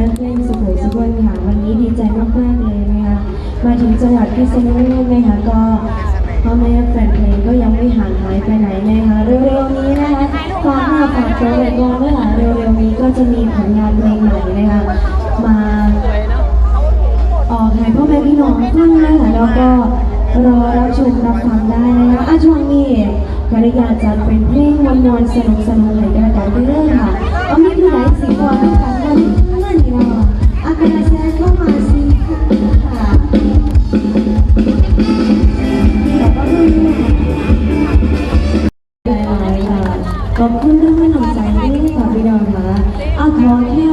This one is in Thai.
แลนเล่นสวยสวยค่ะวันนี้ดีใจมากๆเลยนะคะมาถึงจังหวัดพิษณุโลกนะคะก็พ่อแม่แฟนเพลงก็ยังไม่ห่างหายไปไหนนะคะเร็วๆนี้นะคะความหน้าฝากตัวไว้ก่อนเมื่อหล่ยเร็วๆนี้ก็จะมีผลงานเพลงใหม่นะคะมาออกให้พ่อแม่พี่น้องฟังนะคะแล้วก็รอรับชมรับฟังได้นะคะอ่ช่วงนี้ภรรยาจะเป็นเพลงมวลๆสนุกสนุกให้กันกันเรื่อย ขอบคุณเรื่องให้หนังใจด้วยค่ะพี่น้อนค่ะอาขอแค่